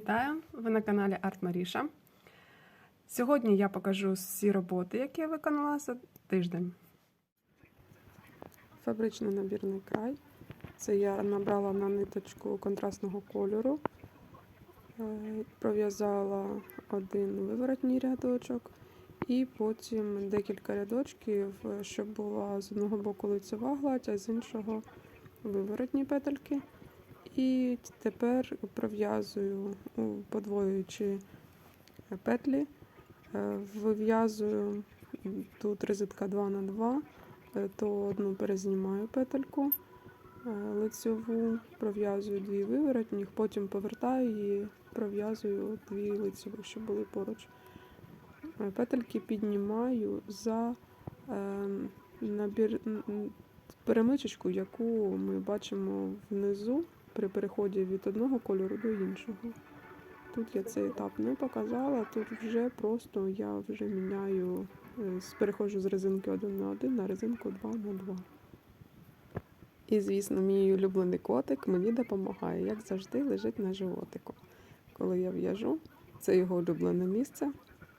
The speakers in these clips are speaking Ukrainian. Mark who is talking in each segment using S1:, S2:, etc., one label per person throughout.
S1: Вітаю! Ви на каналі Арт Маріша. Сьогодні я покажу всі роботи, які я виконала за тиждень. Фабричний набірний край. Це я набрала на ниточку контрастного кольору, Е, пров'язала один виворотній рядочок, і потім декілька рядочків, щоб була з одного боку лицева гладь, а з іншого виворотні петельки. І тепер пров'язую, ну, подвоюючи петлі, е, вив'язую тут розетка 2 на 2 е, то одну перезнімаю петельку е, лицеву, пров'язую дві виворотні, потім повертаю і пров'язую дві лицеві, щоб були поруч. Петельки піднімаю за набір, перемичечку, яку ми бачимо внизу при переході від одного кольору до іншого. Тут я цей етап не показала, тут вже просто я вже міняю, е, переходжу з резинки 1 на 1 на резинку 2 на 2. І, звісно, мій улюблений котик мені допомагає, як завжди, лежить на животику. Коли я в'яжу, це його улюблене місце,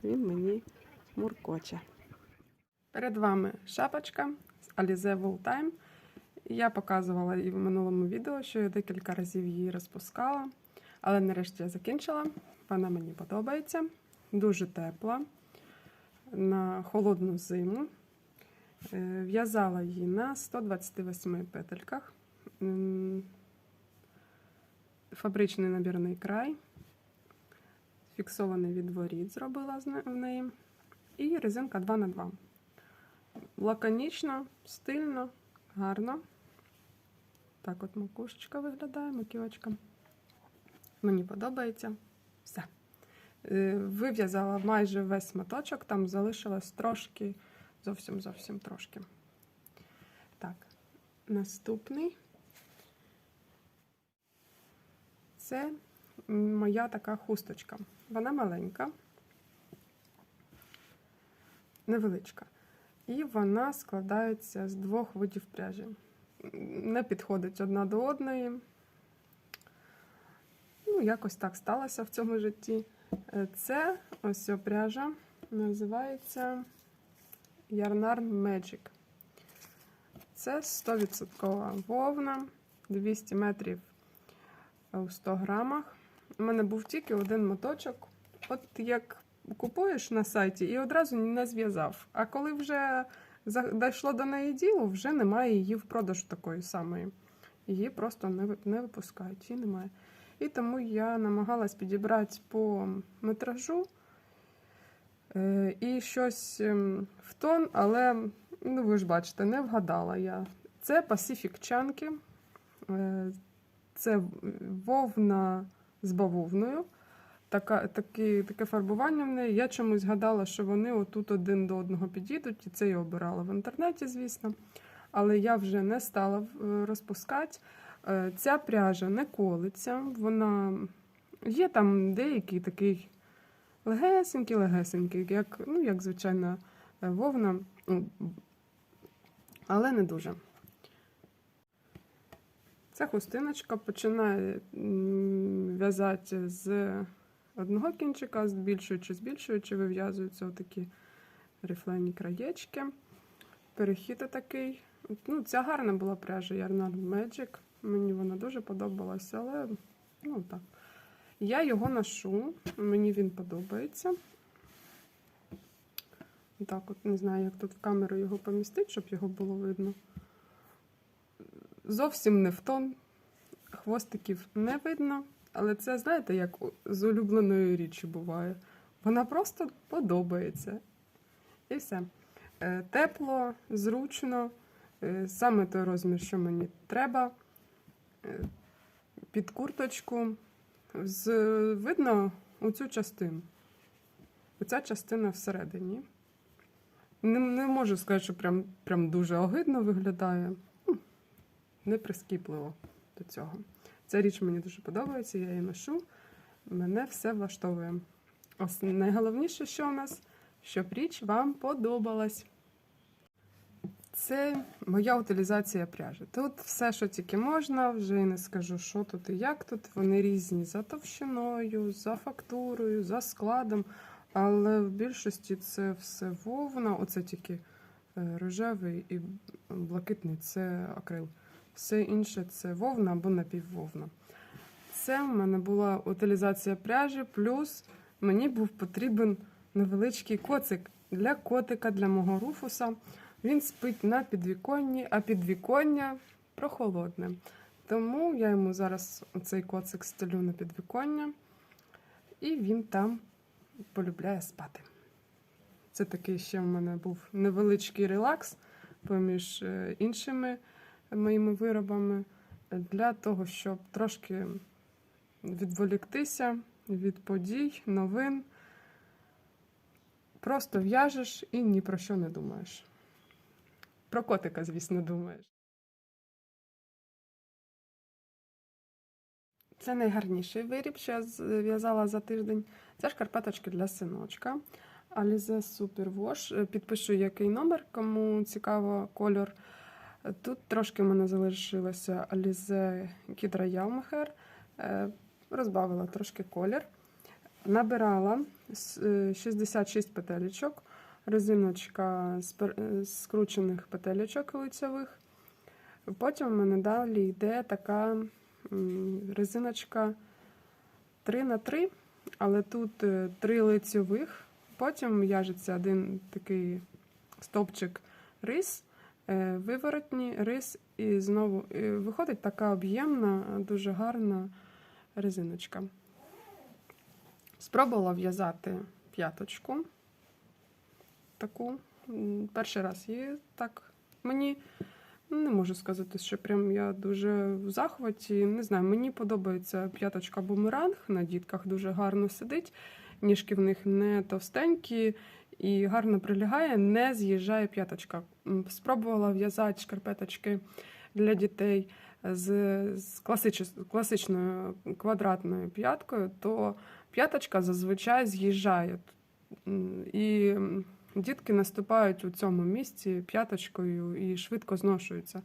S1: він мені муркоче. Перед вами шапочка з Alize Wool Time. Я показувала і в минулому відео, що я декілька разів її розпускала, але нарешті я закінчила. Вона мені подобається. Дуже тепла на холодну зиму. Е, В'язала її на 128 петельках. Фабричний набірний край. Фіксований відворіт зробила в неї. І резинка 2х2. Лаконічно, стильно, гарно. Так от макушечка виглядає, маківочка. Мені подобається. Все. Е, Вив'язала майже весь моточок, там залишилось трошки, зовсім зовсім трошки. Так, наступний. Це моя така хусточка. Вона маленька, невеличка. І вона складається з двох видів пряжі. Не підходить одна до одної. Ну, якось так сталося в цьому житті. Е, Це ось ця пряжа називається Yarnarn Magic. Це 100% вовна, 200 метрів у 100 грамах. У мене був тільки один моточок. От як купуєш на сайті і одразу не зв'язав. А коли вже дійшло до неї діло, вже немає її в продажу такої самої. Її просто не, не випускають, її немає. І тому я намагалась підібрати по метражу е, і щось ем, в тон, але ну, ви ж бачите, не вгадала я. Це Pacific Chunky. Е, Це вовна з бавовною. Така, такі, таке фарбування в неї. Я чомусь гадала, що вони отут один до одного підійдуть, і це я обирала в інтернеті, звісно. Але я вже не стала е, розпускати. Е, Ця пряжа не колиться, вона є там деякий такий легесенький, легесенький, як, ну, як звичайна е, вовна, але не дуже. Ця хустиночка починає в'язати з одного кінчика, збільшуючи, збільшуючи, вив'язуються отакі рифлені краєчки. Перехід такий. Ну, ця гарна була пряжа Yarnard Magic. Мені вона дуже подобалася, але ну так. Я його ношу, мені він подобається. Так, от не знаю, як тут в камеру його помістити, щоб його було видно. Зовсім не в тон. Хвостиків не видно. Але це, знаєте, як з улюбленої річі буває. Вона просто подобається. І все. Е, Тепло, зручно, е, саме той розмір, що мені треба. Е, Під курточку. З, видно оцю частину. Оця частина всередині. Не, не можу сказати, що прям, прям дуже огидно виглядає. Не прискіпливо до цього. Ця річ мені дуже подобається, я її ношу. Мене все влаштовує. Ось найголовніше, що у нас, щоб річ вам подобалась. Це моя утилізація пряжі. Тут все, що тільки можна, вже і не скажу, що тут і як тут. Вони різні за товщиною, за фактурою, за складом. Але в більшості це все вовна. Оце тільки е, рожевий і блакитний це акрил. Все інше це вовна або напіввовна. Це в мене була утилізація пряжі, плюс мені був потрібен невеличкий коцик для котика, для мого руфуса. Він спить на підвіконні, а підвіконня прохолодне. Тому я йому зараз цей коцик стелю на підвіконня, і він там полюбляє спати. Це такий ще в мене був невеличкий релакс поміж е, іншими моїми виробами для того, щоб трошки відволіктися від подій, новин. Просто в'яжеш і ні про що не думаєш. Про котика, звісно, думаєш. Це найгарніший виріб, що я зв'язала за тиждень. Це шкарпеточки для синочка. Alize Super Wash. Підпишу, який номер, кому цікаво кольор. Тут трошки в мене залишилося Alize Kidra Ялмахер. Розбавила трошки колір. Набирала е, 66 петелечок, резиночка з пер- скручених петелечок лицевих. Потім в мене далі йде така резиночка 3 на 3 але тут е, три лицьових. Потім в'яжеться один такий стовпчик рис, е, виворотні рис, і знову і виходить така об'ємна, дуже гарна резиночка. Спробувала в'язати п'яточку. Таку. Перший раз її так. Мені ну, не можу сказати, що прям я дуже в захваті. Не знаю, мені подобається п'яточка бумеранг. На дітках дуже гарно сидить. Ніжки в них не товстенькі і гарно прилягає, не з'їжджає п'яточка. Спробувала в'язати шкарпеточки для дітей з, з класич- класичною квадратною п'яткою, то п'яточка зазвичай з'їжджає. І дітки наступають у цьому місці п'яточкою і швидко зношуються.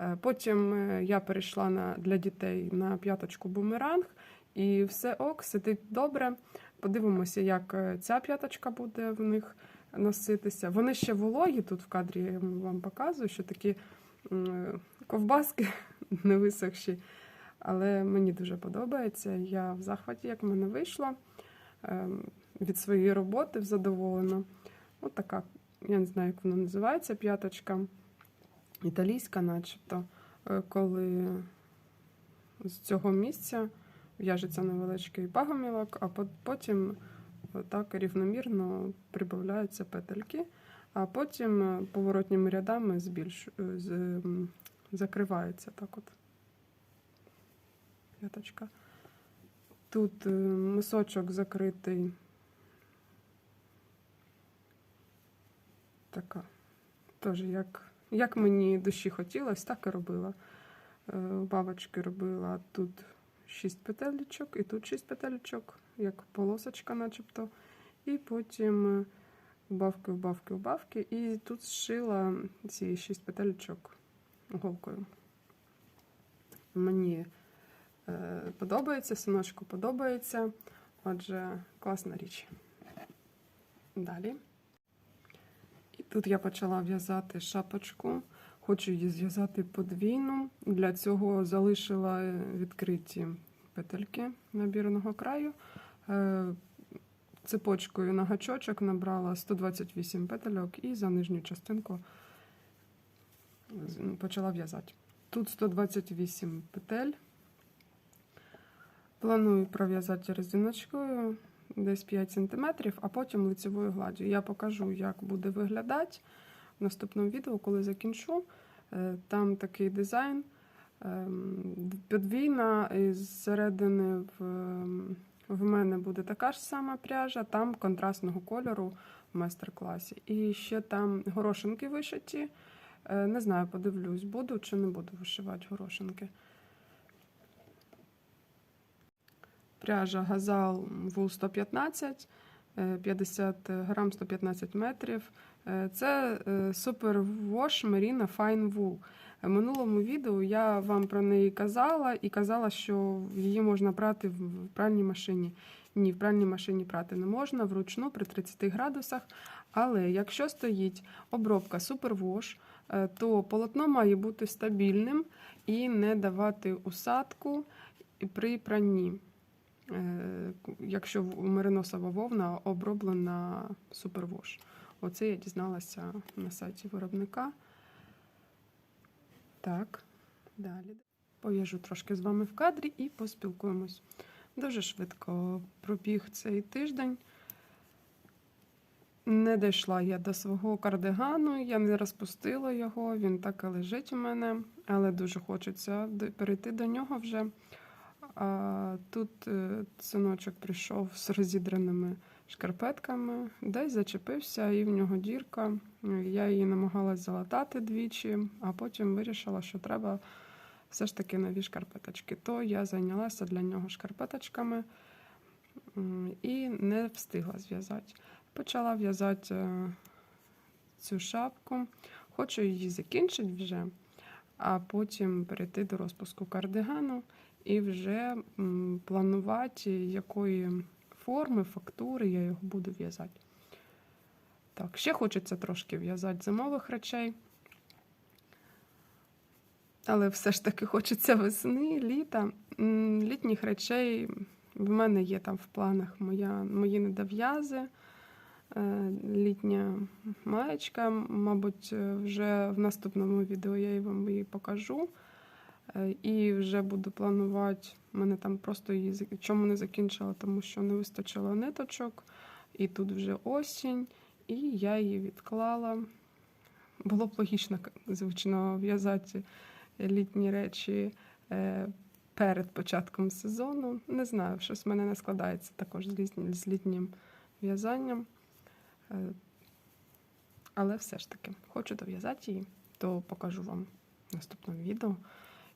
S1: Е, Потім е, я перейшла на, для дітей на п'яточку бумеранг, і все ок, сидить добре. Подивимося, як е, ця п'яточка буде в них носитися. Вони ще вологі тут в кадрі я вам показую, що такі ковбаски не висохші. Але мені дуже подобається. Я в захваті, як в мене вийшло ем, від своєї роботи задоволена. От така, я не знаю, як вона називається, п'яточка. Італійська, начебто, Е, коли з цього місця в'яжеться невеличкий пагомілок, а потім так рівномірно прибавляються петельки, а потім е, поворотніми рядами збільш... е, з... закривається так от. П'яточка. Тут е, мисочок закритий. Така. Теж як, як мені душі хотілося, так і робила. Е, Бабочки робила тут 6 петелечок, і тут 6 петелечок, як полосочка, начебто. І потім е, убавки, убавки, убавки. І тут зшила ці 6 петелечок голкою. Мені е, подобається, синочку подобається. Отже, класна річ. Далі. І тут я почала в'язати шапочку. Хочу її зв'язати подвійну. Для цього залишила е, відкриті петельки набірного краю. Е, Цепочкою на гачочок набрала 128 петельок і за нижню частинку почала в'язати. Тут 128 петель. Планую пров'язати резиночкою десь 5 см, а потім лицевою гладдю. Я покажу, як буде виглядати в наступному відео, коли закінчу. Е, Там такий дизайн. ем, Подвійна, і зсередини в, ем, в мене буде така ж сама пряжа, там контрастного кольору в майстер-класі. І ще там горошинки вишиті. Е, Не знаю, подивлюсь, буду чи не буду вишивати горошинки. Пряжа газал вул 115, е, 50 грам 115 метрів. Е, Це Super Wash Merino Fine Wool. В минулому відео я вам про неї казала і казала, що її можна прати в пральній машині. Ні, в пральній машині прати не можна вручну при 30 градусах. Але якщо стоїть обробка Wash, е, то полотно має бути стабільним і не давати усадку при пранні. Е, Якщо мериносова вовна оброблена Wash. Оце я дізналася на сайті виробника. Так, далі. Пов'яжу трошки з вами в кадрі і поспілкуємось. Дуже швидко пробіг цей тиждень. Не дійшла я до свого кардигану, я не розпустила його, він так і лежить у мене, але дуже хочеться перейти до нього вже. А, тут е, синочок прийшов з розідраними шкарпетками, десь зачепився, і в нього дірка. Я її намагалась залатати двічі, а потім вирішила, що треба все ж таки нові шкарпеточки. То я зайнялася для нього шкарпеточками і не встигла зв'язати. Почала в'язати е, цю шапку. Хочу її закінчити вже, а потім перейти до розпуску кардигану і вже планувати, якої форми, фактури я його буду в'язати. Так, ще хочеться трошки в'язати зимових речей. Але все ж таки хочеться весни, літа. Літніх речей в мене є там в планах моя, мої недов'язи, е, літня маєчка. Мабуть, вже в наступному відео я вам її покажу. Е, І вже буду планувати. Мене там просто її чому не закінчила, тому що не вистачило ниточок. І тут вже осінь, і я її відклала. Було б логічно, звично, в'язати літні речі е, перед початком сезону. Не знаю, щось в мене не складається також з літнім, з літнім в'язанням. Е, Але все ж таки, хочу дов'язати її, то покажу вам в наступному відео,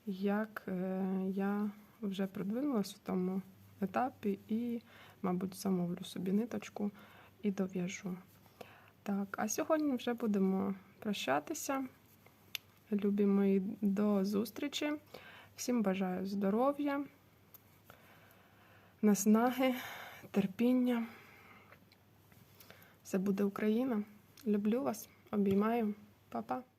S1: як е, я вже продвинулася в тому етапі і, мабуть, замовлю собі ниточку і дов'яжу. Так, а сьогодні вже будемо прощатися. Любі мої, до зустрічі. Всім бажаю здоров'я, наснаги, терпіння. Все буде Україна. Люблю вас, обіймаю, Па-па.